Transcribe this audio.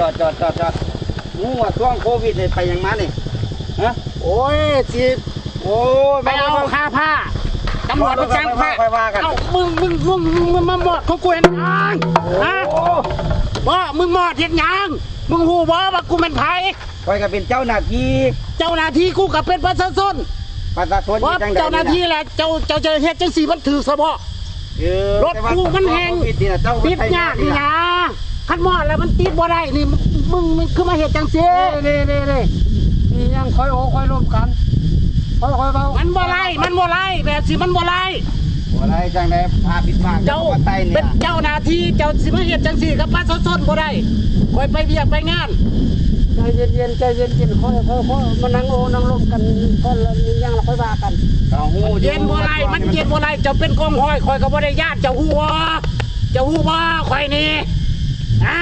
จอดจอดจอดจอดงูว่าช่วงโควิดนี่ไปยังมานี่ฮะโอ้ยสิโอ้ยไปเอาคาผ้าตำรวจมาจ้างผ้าไปว่ากันเอ้ามึงมึงมึงมึงมึงมาหมอดของกูเห็นยังฮะโอ้บ่มึงหมอดเห็นยังมึงหูบ่ว่ากูเป็นไผคอยก็เป็นเจ้าหน้าที่ เจ้าหน้าที่กูก็เป็นประชาชนประชาชนว่าจังใดเจ้าหน้าที่แหละเจ้าเจ้าเจอเฮ็ดจังสี่มันถือซะบ่เออรถกูมันแหงโควิดนี่นะเจ้าติดยากนี่นะ คันหมอดแล้วมันติดบ่ได้นี่มึงมึงคือมาเฮ็ดจังซี่เน่เน่เน่นี่ยังคอยโอ้คอยร่วมกันคอยคอยเบามันบ่ไล่มันบ่ไล่แบบสิมันบ่ไล่อะไรจังไดพาปิดปากเจ้าว่าไตเนี่เป็ยนเจ้าหน้าที่เจ้าสิมาเฮ็ดจังซี่กับประชาชนบ่ได้คอยไปเวียกไปงานใจเย็นเย็นใจเย็นเย็นคอยคอยคอยมานั่งโอ้นั่งร่วมกันคนละนี่ยังเราคอยว่ากันเอาหูเย็นบ่ไรมันเย็นบ่ไรเจ้าเป็นกองห้อยคอยก็บ่ได้ญาติเจ้าฮู้บ่เจ้าฮู้บ่คอยนี่ อ่า